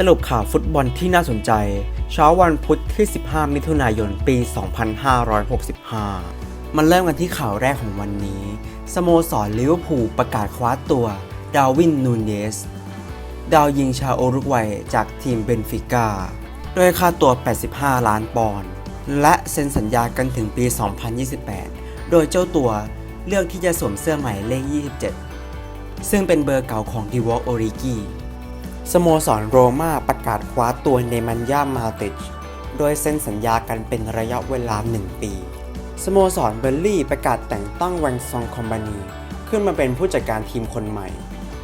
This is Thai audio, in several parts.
สรุปข่าวฟุตบอลที่น่าสนใจ เช้าวันพุธที่ 15 มิถุนายน ปี 2565 มันเริ่มกันที่ข่าวแรกของวันนี้ สโมสรลิเวอร์พูลประกาศคว้าตัว ดาวิน นูเยสดาวยิงชาวโอรุกวัยจากทีมเบนฟิก้าด้วยค่าตัว 85 ล้านปอนด์ และเซ็นสัญญากันถึงปี 2028 โดยเจ้าตัวเลือกที่จะสวมเสื้อใหม่เลข 27 ซึ่งเป็นเบอร์เก่าของดิวอลโอริกี สโมสรโรม่าประกาศคว้าตัวเนมันยามาติชโดยเซ็นสัญญากันเป็นระยะเวลา 1 ปี สโมสรเบอร์ลี่ประกาศแต่งตั้งแวงซองคอมบานีขึ้นมาเป็นผู้จัดการทีมคนใหม่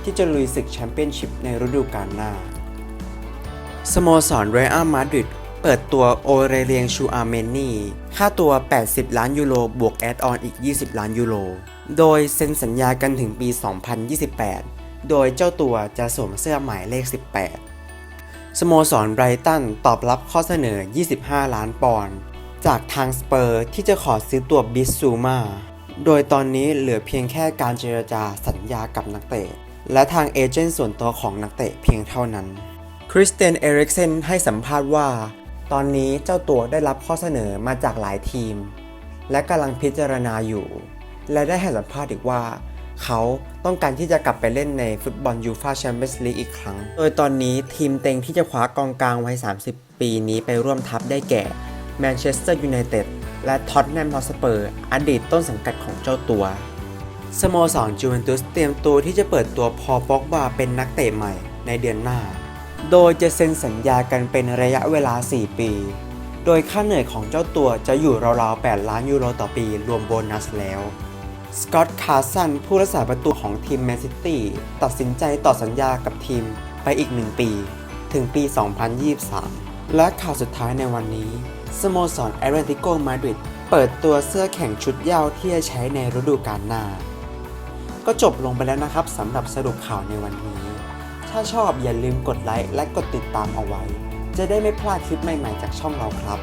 ที่จะลุยศึกแชมเปี้ยนชิพในฤดูกาลหน้า สโมสรเรอัลมาดริดเปิดตัวโอเรเลียงชูอาร์เมนีค่าตัว 80 ล้านยูโรบวกแอดออนอีก 20 ล้านยูโร โดยเซ็นสัญญากันถึงปี 2028 โดยเจ้าตัวจะสวมเสื้อหมายเลข 18 สโมสรไบรตันตอบรับข้อเสนอ 25 ล้านปอนด์จากทางสเปอร์ที่จะขอซื้อตัวบิสซูมาโดยตอนนี้เหลือเพียงแค่การเจรจาสัญญากับนักเตะ และทางเอเจนต์ส่วนตัวของนักเตะเพียงเท่านั้น คริสเตนเอริกเซนให้สัมภาษณ์ว่า ตอนนี้เจ้าตัวได้รับข้อเสนอมาจากหลายทีม และกำลังพิจารณาอยู่ และได้ให้สัมภาษณ์อีกว่า เขาต้องการที่จะกลับไปเล่นในฟุตบอลยูฟาแชมเปี้ยนส์ลีกอีกครั้ง โดยตอนนี้ทีมเต็งที่จะคว้ากองกลางวัย 30 ปีนี้ไปร่วมทัพได้แก่แมนเชสเตอร์ยูไนเต็ดและท็อตแนมฮอสเปอร์อดีตต้นสังกัดของเจ้าตัวสโมสรจูเวนตุสเตรียมตัวที่จะเปิดตัวพอป็อกบาเป็นนักเตะใหม่ในเดือนหน้า โดยจะเซ็นสัญญากันเป็นระยะเวลา 4 ปี โดยค่าเหนื่อยของเจ้าตัวจะอยู่ราวๆ 8 ล้านยูโรต่อปีรวมโบนัสแล้ว สกอตต์คาร์สันผู้รักษาประตูของทีมแมนซิตี้ตัดสินใจต่อสัญญากับทีมไปอีก1ปี ถึงปี 2023 และข่าวสุดท้ายในวันนี้ สโมสรแอตเลติโกมาดริดเปิดตัวเสื้อแข่งชุดยาวที่จะใช้ในฤดูกาลหน้า ก็จบลงไปแล้วนะครับสำหรับสรุปข่าวในวันนี้ ถ้าชอบอย่าลืมกดไลค์และกดติดตามเอาไว้ จะได้ไม่พลาดคลิปใหม่ๆจากช่องเราครับ